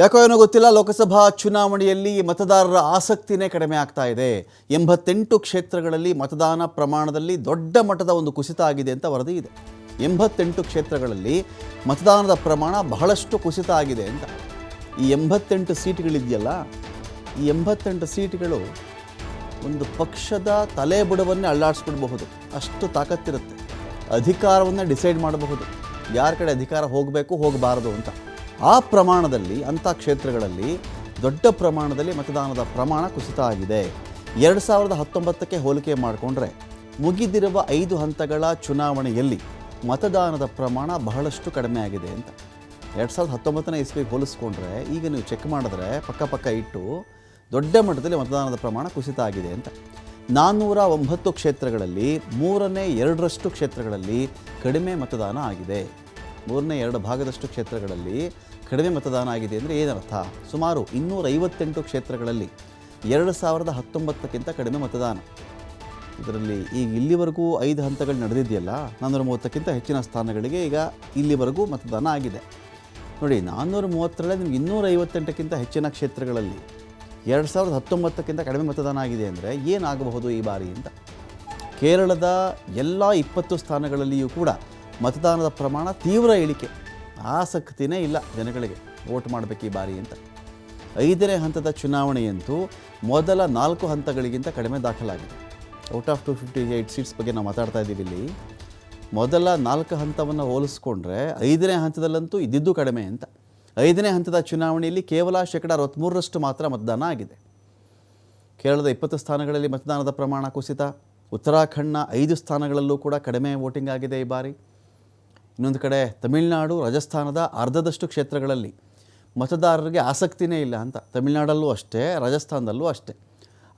ಯಾಕೋ ಏನೋ ಗೊತ್ತಿಲ್ಲ, ಲೋಕಸಭಾ ಚುನಾವಣೆಯಲ್ಲಿ ಮತದಾರರ ಆಸಕ್ತಿನೇ ಕಡಿಮೆ ಆಗ್ತಾ ಇದೆ. ಎಂಬತ್ತೆಂಟು ಕ್ಷೇತ್ರಗಳಲ್ಲಿ ಮತದಾನ ಪ್ರಮಾಣದಲ್ಲಿ ದೊಡ್ಡ ಮಟ್ಟದ ಒಂದು ಕುಸಿತ ಆಗಿದೆ ಅಂತ ವರದಿ ಇದೆ. ಎಂಬತ್ತೆಂಟು ಕ್ಷೇತ್ರಗಳಲ್ಲಿ ಮತದಾನದ ಪ್ರಮಾಣ ಬಹಳಷ್ಟು ಕುಸಿತ ಆಗಿದೆ ಅಂತ. ಈ ಎಂಬತ್ತೆಂಟು ಸೀಟ್ಗಳಿದೆಯಲ್ಲ, ಈ ಎಂಬತ್ತೆಂಟು ಸೀಟ್ಗಳು ಒಂದು ಪಕ್ಷದ ತಲೆ ಬುಡವನ್ನೇ ಅಲ್ಲಾಡಿಸ್ಬಿಡಬಹುದು. ಅಷ್ಟು ತಾಕತ್ತಿರುತ್ತೆ. ಅಧಿಕಾರವನ್ನು ಡಿಸೈಡ್ ಮಾಡಬಹುದು. ಯಾರ ಕಡೆ ಅಧಿಕಾರ ಹೋಗಬೇಕು, ಹೋಗಬಾರದು ಅಂತ. ಆ ಪ್ರಮಾಣದಲ್ಲಿ, ಅಂಥ ಕ್ಷೇತ್ರಗಳಲ್ಲಿ ದೊಡ್ಡ ಪ್ರಮಾಣದಲ್ಲಿ ಮತದಾನದ ಪ್ರಮಾಣ ಕುಸಿತ ಆಗಿದೆ. ಎರಡು ಸಾವಿರದ ಹತ್ತೊಂಬತ್ತಕ್ಕೆ ಹೋಲಿಕೆ ಮಾಡಿಕೊಂಡ್ರೆ ಮುಗಿದಿರುವ ಐದು ಹಂತಗಳ ಚುನಾವಣೆಯಲ್ಲಿ ಮತದಾನದ ಪ್ರಮಾಣ ಬಹಳಷ್ಟು ಕಡಿಮೆ ಆಗಿದೆ ಅಂತ. ಎರಡು ಸಾವಿರದ ಹತ್ತೊಂಬತ್ತನೇ ಇಸ್ವಿಗೆ ಹೋಲಿಸ್ಕೊಂಡ್ರೆ, ಈಗ ನೀವು ಚೆಕ್ ಮಾಡಿದ್ರೆ ಪಕ್ಕ ಪಕ್ಕ ಇಟ್ಟು ದೊಡ್ಡ ಮಟ್ಟದಲ್ಲಿ ಮತದಾನದ ಪ್ರಮಾಣ ಕುಸಿತ ಆಗಿದೆ ಅಂತ. ನಾನ್ನೂರ ಒಂಬತ್ತು ಕ್ಷೇತ್ರಗಳಲ್ಲಿ ಮೂರನೇ ಎರಡರಷ್ಟು ಕ್ಷೇತ್ರಗಳಲ್ಲಿ ಕಡಿಮೆ ಮತದಾನ ಆಗಿದೆ. ಮೂರನೇ ಎರಡು ಭಾಗದಷ್ಟು ಕ್ಷೇತ್ರಗಳಲ್ಲಿ ಕಡಿಮೆ ಮತದಾನ ಆಗಿದೆ ಅಂದರೆ ಏನರ್ಥ? ಸುಮಾರು ಇನ್ನೂರೈವತ್ತೆಂಟು ಕ್ಷೇತ್ರಗಳಲ್ಲಿ ಎರಡು ಸಾವಿರದ ಹತ್ತೊಂಬತ್ತಕ್ಕಿಂತ ಕಡಿಮೆ ಮತದಾನ. ಇದರಲ್ಲಿ ಈಗ ಇಲ್ಲಿವರೆಗೂ ಐದು ಹಂತಗಳು ನಡೆದಿದೆಯಲ್ಲ ನಾನ್ನೂರ ಮೂವತ್ತಕ್ಕಿಂತ ಹೆಚ್ಚಿನ ಸ್ಥಾನಗಳಿಗೆ ಈಗ ಇಲ್ಲಿವರೆಗೂ ಮತದಾನ ಆಗಿದೆ. ನೋಡಿ ನಾನ್ನೂರ ಮೂವತ್ತರಲ್ಲೇ ನಿಮ್ಗೆ ಇನ್ನೂರೈವತ್ತೆಂಟಕ್ಕಿಂತ ಹೆಚ್ಚಿನ ಕ್ಷೇತ್ರಗಳಲ್ಲಿ ಎರಡು ಸಾವಿರದ ಹತ್ತೊಂಬತ್ತಕ್ಕಿಂತ ಕಡಿಮೆ ಮತದಾನ ಆಗಿದೆ ಅಂದರೆ ಏನಾಗಬಹುದು ಈ ಬಾರಿ ಅಂತ? ಕೇರಳದ ಎಲ್ಲ ಇಪ್ಪತ್ತು ಸ್ಥಾನಗಳಲ್ಲಿಯೂ ಕೂಡ ಮತದಾನದ ಪ್ರಮಾಣ ತೀವ್ರ ಇಳಿಕೆ. ಆಸಕ್ತಿನೇ ಇಲ್ಲ ಜನಗಳಿಗೆ. ವೋಟ್ ಮಾಡಬೇಕು ಈ ಬಾರಿ ಅಂತ. ಐದನೇ ಹಂತದ ಚುನಾವಣೆಯಂತೂ ಮೊದಲ ನಾಲ್ಕು ಹಂತಗಳಿಗಿಂತ ಕಡಿಮೆ ದಾಖಲಾಗಿದೆ. Out of two fifty eight seats ಬಗ್ಗೆ ನಾವು ಮಾತಾಡ್ತಾ ಇದ್ದೀವಿ ಇಲ್ಲಿ. ಮೊದಲ ನಾಲ್ಕು ಹಂತವನ್ನು ಹೋಲಿಸ್ಕೊಂಡ್ರೆ ಐದನೇ ಹಂತದಲ್ಲಂತೂ ಇದ್ದಿದ್ದು ಕಡಿಮೆ ಅಂತ. ಐದನೇ ಹಂತದ ಚುನಾವಣೆಯಲ್ಲಿ ಕೇವಲ ಶೇಕಡ ಅರವತ್ತ್ಮೂರರಷ್ಟು ಮಾತ್ರ ಮತದಾನ ಆಗಿದೆ. ಕೇರಳದ ಇಪ್ಪತ್ತು ಸ್ಥಾನಗಳಲ್ಲಿ ಮತದಾನದ ಪ್ರಮಾಣ ಕುಸಿತ. ಉತ್ತರಾಖಂಡ್ನ ಐದು ಸ್ಥಾನಗಳಲ್ಲೂ ಕೂಡ ಕಡಿಮೆ ವೋಟಿಂಗ್ ಆಗಿದೆ ಈ ಬಾರಿ. ಇನ್ನೊಂದು ಕಡೆ ತಮಿಳುನಾಡು, ರಾಜಸ್ಥಾನದ ಅರ್ಧದಷ್ಟು ಕ್ಷೇತ್ರಗಳಲ್ಲಿ ಮತದಾರರಿಗೆ ಆಸಕ್ತಿನೇ ಇಲ್ಲ ಅಂತ. ತಮಿಳುನಾಡಲ್ಲೂ ಅಷ್ಟೇ, ರಾಜಸ್ಥಾನದಲ್ಲೂ ಅಷ್ಟೇ.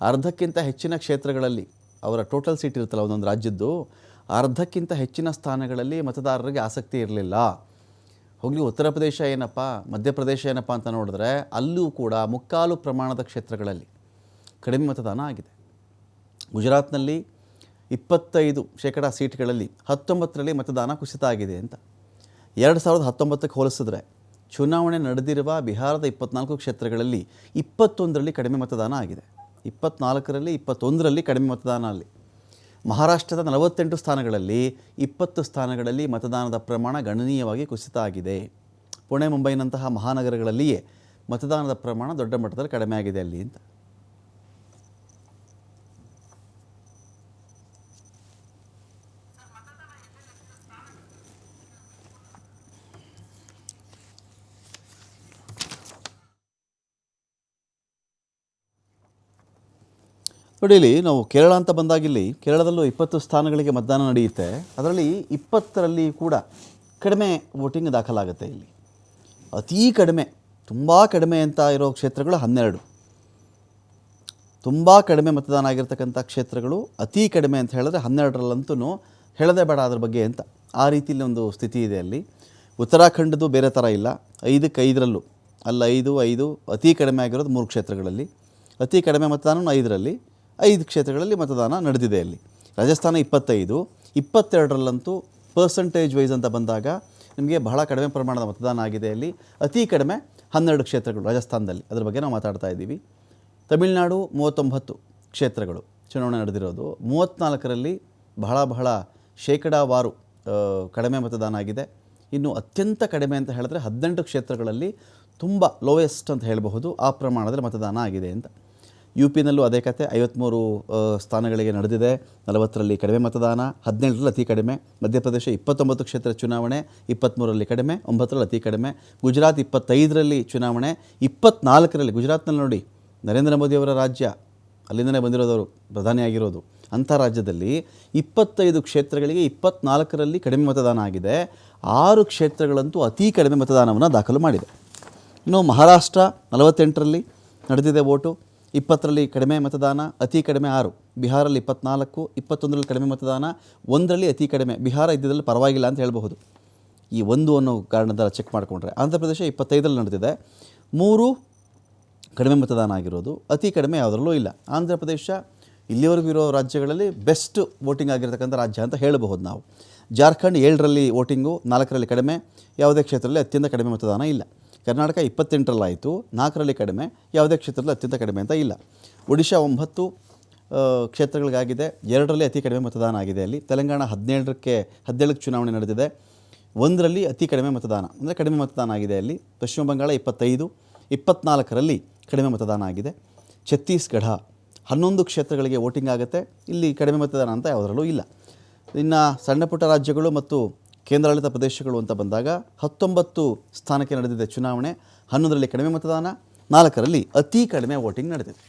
ಅರ್ಧಕ್ಕಿಂತ ಹೆಚ್ಚಿನ ಕ್ಷೇತ್ರಗಳಲ್ಲಿ ಅವರ ಟೋಟಲ್ ಸೀಟ್ ಇರುತ್ತಲ್ಲ ಒಂದೊಂದು ರಾಜ್ಯದ್ದು, ಅರ್ಧಕ್ಕಿಂತ ಹೆಚ್ಚಿನ ಸ್ಥಾನಗಳಲ್ಲಿ ಮತದಾರರಿಗೆ ಆಸಕ್ತಿ ಇರಲಿಲ್ಲ. ಹೋಗಲಿ, ಉತ್ತರ ಪ್ರದೇಶ ಏನಪ್ಪ ಮಧ್ಯಪ್ರದೇಶ ಏನಪ್ಪ ಅಂತ ನೋಡಿದ್ರೆ ಅಲ್ಲೂ ಕೂಡ ಮುಕ್ಕಾಲು ಪ್ರಮಾಣದ ಕ್ಷೇತ್ರಗಳಲ್ಲಿ ಕಡಿಮೆ ಮತದಾನ ಆಗಿದೆ. ಗುಜರಾತ್ನಲ್ಲಿ ಇಪ್ಪತ್ತೈದು ಶೇಕಡ ಸೀಟ್ಗಳಲ್ಲಿ ಹತ್ತೊಂಬತ್ತರಲ್ಲಿ ಮತದಾನ ಕುಸಿತ ಆಗಿದೆ ಅಂತ. ಎರಡು ಸಾವಿರದ ಹತ್ತೊಂಬತ್ತಕ್ಕೆ ಹೋಲಿಸಿದ್ರೆ ಚುನಾವಣೆ ನಡೆದಿರುವ ಬಿಹಾರದ ಇಪ್ಪತ್ನಾಲ್ಕು ಕ್ಷೇತ್ರಗಳಲ್ಲಿ ಇಪ್ಪತ್ತೊಂದರಲ್ಲಿ ಕಡಿಮೆ ಮತದಾನ ಆಗಿದೆ. ಇಪ್ಪತ್ನಾಲ್ಕರಲ್ಲಿ, ಇಪ್ಪತ್ತೊಂದರಲ್ಲಿ ಕಡಿಮೆ ಮತದಾನ ಅಲ್ಲಿ. ಮಹಾರಾಷ್ಟ್ರದ ನಲವತ್ತೆಂಟು ಸ್ಥಾನಗಳಲ್ಲಿ ಇಪ್ಪತ್ತು ಸ್ಥಾನಗಳಲ್ಲಿ ಮತದಾನದ ಪ್ರಮಾಣ ಗಣನೀಯವಾಗಿ ಕುಸಿತ ಆಗಿದೆ ಪುಣೆ, ಮುಂಬೈನಂತಹ ಮಹಾನಗರಗಳಲ್ಲಿಯೇ ಮತದಾನದ ಪ್ರಮಾಣ ದೊಡ್ಡ ಮಟ್ಟದಲ್ಲಿ ಕಡಿಮೆ ಆಗಿದೆ ಅಲ್ಲಿ ಅಂತ. ನೋಡಿ ನಾವು ಕೇರಳ ಅಂತ ಬಂದಾಗಿಲ್ಲಿ ಕೇರಳದಲ್ಲೂ ಇಪ್ಪತ್ತು ಸ್ಥಾನಗಳಿಗೆ ಮತದಾನ ನಡೆಯುತ್ತೆ. ಅದರಲ್ಲಿ ಇಪ್ಪತ್ತರಲ್ಲಿ ಕೂಡ ಕಡಿಮೆ ವೋಟಿಂಗ್ ದಾಖಲಾಗುತ್ತೆ ಇಲ್ಲಿ. ಅತೀ ಕಡಿಮೆ, ತುಂಬ ಕಡಿಮೆ ಅಂತ ಇರೋ ಕ್ಷೇತ್ರಗಳು ಹನ್ನೆರಡು. ತುಂಬ ಕಡಿಮೆ ಮತದಾನ ಆಗಿರ್ತಕ್ಕಂಥ ಕ್ಷೇತ್ರಗಳು ಅತೀ ಕಡಿಮೆ ಅಂತ ಹೇಳಿದ್ರೆ ಹನ್ನೆರಡರಲ್ಲಂತೂ ಹೇಳದೇ ಬೇಡ ಅದ್ರ ಬಗ್ಗೆ ಅಂತ. ಆ ರೀತಿಯಲ್ಲಿ ಒಂದು ಸ್ಥಿತಿ ಇದೆ ಅಲ್ಲಿ. ಉತ್ತರಾಖಂಡದ್ದು ಬೇರೆ ಥರ ಇಲ್ಲ. ಐದಕ್ಕೆ ಐದರಲ್ಲೂ. ಅಲ್ಲಿ ಐದು ಐದು, ಅತಿ ಕಡಿಮೆ ಆಗಿರೋದು ಮೂರು ಕ್ಷೇತ್ರಗಳಲ್ಲಿ. ಅತಿ ಕಡಿಮೆ ಮತದಾನ ಐದರಲ್ಲಿ. ಐದು ಕ್ಷೇತ್ರಗಳಲ್ಲಿ ಮತದಾನ ನಡೆದಿದೆ ಅಲ್ಲಿ. ರಾಜಸ್ಥಾನ ಇಪ್ಪತ್ತೈದು, ಇಪ್ಪತ್ತೆರಡರಲ್ಲಂತೂ ಪರ್ಸಂಟೇಜ್ ವೈಸ್ ಅಂತ ಬಂದಾಗ ನಿಮಗೆ ಬಹಳ ಕಡಿಮೆ ಪ್ರಮಾಣದ ಮತದಾನ ಆಗಿದೆ ಅಲ್ಲಿ. ಅತಿ ಕಡಿಮೆ ಹನ್ನೆರಡು ಕ್ಷೇತ್ರಗಳು ರಾಜಸ್ಥಾನದಲ್ಲಿ. ಅದರ ಬಗ್ಗೆ ನಾವು ಮಾತಾಡ್ತಾ ಇದ್ದೀವಿ. ತಮಿಳುನಾಡು ಮೂವತ್ತೊಂಬತ್ತು ಕ್ಷೇತ್ರಗಳು ಚುನಾವಣೆ ನಡೆದಿರೋದು. ಮೂವತ್ತ್ನಾಲ್ಕರಲ್ಲಿ ಬಹಳ ಬಹಳ ಶೇಕಡಾವಾರು ಕಡಿಮೆ ಮತದಾನ ಆಗಿದೆ. ಇನ್ನು ಅತ್ಯಂತ ಕಡಿಮೆ ಅಂತ ಹೇಳಿದ್ರೆ ಹದಿನೆಂಟು ಕ್ಷೇತ್ರಗಳಲ್ಲಿ ತುಂಬ ಲೋಯೆಸ್ಟ್ ಅಂತ ಹೇಳಬಹುದು. ಆ ಪ್ರಮಾಣದಲ್ಲಿ ಮತದಾನ ಆಗಿದೆ ಅಂತ. ಯು ಪಿನಲ್ಲೂ ಅದೇ ಕತೆ. ಐವತ್ತ್ಮೂರು ಸ್ಥಾನಗಳಿಗೆ ನಡೆದಿದೆ. ನಲವತ್ತರಲ್ಲಿ ಕಡಿಮೆ ಮತದಾನ ಹದಿನೆಂಟರಲ್ಲಿ ಅತಿ ಕಡಿಮೆ. ಮಧ್ಯಪ್ರದೇಶ ಇಪ್ಪತ್ತೊಂಬತ್ತು ಕ್ಷೇತ್ರ ಚುನಾವಣೆ ಇಪ್ಪತ್ತ್ಮೂರರಲ್ಲಿ ಕಡಿಮೆ, ಒಂಬತ್ತರಲ್ಲಿ ಅತಿ ಕಡಿಮೆ. ಗುಜರಾತ್ ಇಪ್ಪತ್ತೈದರಲ್ಲಿ ಚುನಾವಣೆ, ಇಪ್ಪತ್ನಾಲ್ಕರಲ್ಲಿ ಗುಜರಾತ್ನಲ್ಲಿ ನೋಡಿ. ನರೇಂದ್ರ ಮೋದಿಯವರ ರಾಜ್ಯ ಅಲ್ಲಿಂದಲೇ ಬಂದಿರೋದವರು ಪ್ರಧಾನಿಯಾಗಿರೋದು ಅಂಥ ರಾಜ್ಯದಲ್ಲಿ ಇಪ್ಪತ್ತೈದು ಕ್ಷೇತ್ರಗಳಿಗೆ ಇಪ್ಪತ್ನಾಲ್ಕರಲ್ಲಿ ಕಡಿಮೆ ಮತದಾನ ಆಗಿದೆ. ಆರು ಕ್ಷೇತ್ರಗಳಂತೂ ಅತಿ ಕಡಿಮೆ ಮತದಾನವನ್ನು ದಾಖಲು ಮಾಡಿದೆ. ಇನ್ನು ಮಹಾರಾಷ್ಟ್ರ ನಲವತ್ತೆಂಟರಲ್ಲಿ ನಡೆದಿದೆ ವೋಟು ಇಪ್ಪತ್ತರಲ್ಲಿ ಕಡಿಮೆ ಮತದಾನ, ಅತಿ ಕಡಿಮೆ ಆರು. ಬಿಹಾರಲ್ಲಿ ಇಪ್ಪತ್ನಾಲ್ಕು, ಇಪ್ಪತ್ತೊಂದರಲ್ಲಿ ಕಡಿಮೆ ಮತದಾನ, ಒಂದರಲ್ಲಿ ಅತಿ ಕಡಿಮೆ. ಬಿಹಾರ ಇದ್ದಿದ್ದಲ್ಲಿ ಪರವಾಗಿಲ್ಲ ಅಂತ ಹೇಳಬಹುದು. ಈ ಒಂದು ಅನ್ನೋ ಕಾರಣದ ಚೆಕ್ ಮಾಡಿಕೊಂಡ್ರೆ ಆಂಧ್ರ ಪ್ರದೇಶ ಇಪ್ಪತ್ತೈದರಲ್ಲಿ ನಡೆದಿದೆ. ಮೂರು, ಕಡಿಮೆ ಮತದಾನ ಆಗಿರೋದು, ಅತಿ ಕಡಿಮೆ ಯಾವುದರಲ್ಲೂ ಇಲ್ಲ. ಆಂಧ್ರ ಪ್ರದೇಶ ಇಲ್ಲಿವರೆಗೂ ಇರೋ ರಾಜ್ಯಗಳಲ್ಲಿ ಬೆಸ್ಟ್ ವೋಟಿಂಗ್ ಆಗಿರತಕ್ಕಂಥ ರಾಜ್ಯ ಅಂತ ಹೇಳಬಹುದು ನಾವು. ಜಾರ್ಖಂಡ್ ಏಳರಲ್ಲಿ ವೋಟಿಂಗು ನಾಲ್ಕರಲ್ಲಿ ಕಡಿಮೆ. ಯಾವುದೇ ಕ್ಷೇತ್ರದಲ್ಲಿ ಅತ್ಯಂತ ಕಡಿಮೆ ಮತದಾನ ಇಲ್ಲ. ಕರ್ನಾಟಕ ಇಪ್ಪತ್ತೆಂಟರಲ್ಲಾಯಿತು, ನಾಲ್ಕರಲ್ಲಿ ಕಡಿಮೆ, ಯಾವುದೇ ಕ್ಷೇತ್ರದಲ್ಲಿ ಅತ್ಯಂತ ಕಡಿಮೆ ಅಂತ ಇಲ್ಲ. ಒಡಿಶಾ ಒಂಬತ್ತು ಕ್ಷೇತ್ರಗಳಿಗಾಗಿದೆ, ಎರಡರಲ್ಲಿ ಅತಿ ಕಡಿಮೆ ಮತದಾನ ಆಗಿದೆ ಅಲ್ಲಿ. ತೆಲಂಗಾಣ ಹದಿನೇಳರಕ್ಕೆ ಹದಿನೇಳಕ್ಕೆ ಚುನಾವಣೆ ನಡೆದಿದೆ. ಒಂದರಲ್ಲಿ ಅತಿ ಕಡಿಮೆ ಮತದಾನ, ಅಂದರೆ ಕಡಿಮೆ ಮತದಾನ ಆಗಿದೆ ಅಲ್ಲಿ. ಪಶ್ಚಿಮ ಬಂಗಾಳ ಇಪ್ಪತ್ತೈದು, ಇಪ್ಪತ್ನಾಲ್ಕರಲ್ಲಿ ಕಡಿಮೆ ಮತದಾನ ಆಗಿದೆ. ಛತ್ತೀಸ್ಗಢ, ಹನ್ನೊಂದು ಕ್ಷೇತ್ರಗಳಿಗೆ ವೋಟಿಂಗ್ ಆಗುತ್ತೆ, ಇಲ್ಲಿ ಕಡಿಮೆ ಮತದಾನ ಅಂತ ಯಾವುದರಲ್ಲೂ ಇಲ್ಲ. ಇನ್ನು ಸಣ್ಣ ಪುಟ್ಟ ರಾಜ್ಯಗಳು ಮತ್ತು ಕೇಂದ್ರಾಡಳಿತ ಪ್ರದೇಶಗಳು ಅಂತ ಬಂದಾಗ ಹತ್ತೊಂಬತ್ತು ಸ್ಥಾನಕ್ಕೆ ನಡೆದಿದೆ ಚುನಾವಣೆ, ಹನ್ನೊಂದರಲ್ಲಿ ಕಡಿಮೆ ಮತದಾನ, ನಾಲ್ಕರಲ್ಲಿ ಅತಿ ಕಡಿಮೆ ವೋಟಿಂಗ್ ನಡೆದಿದೆ.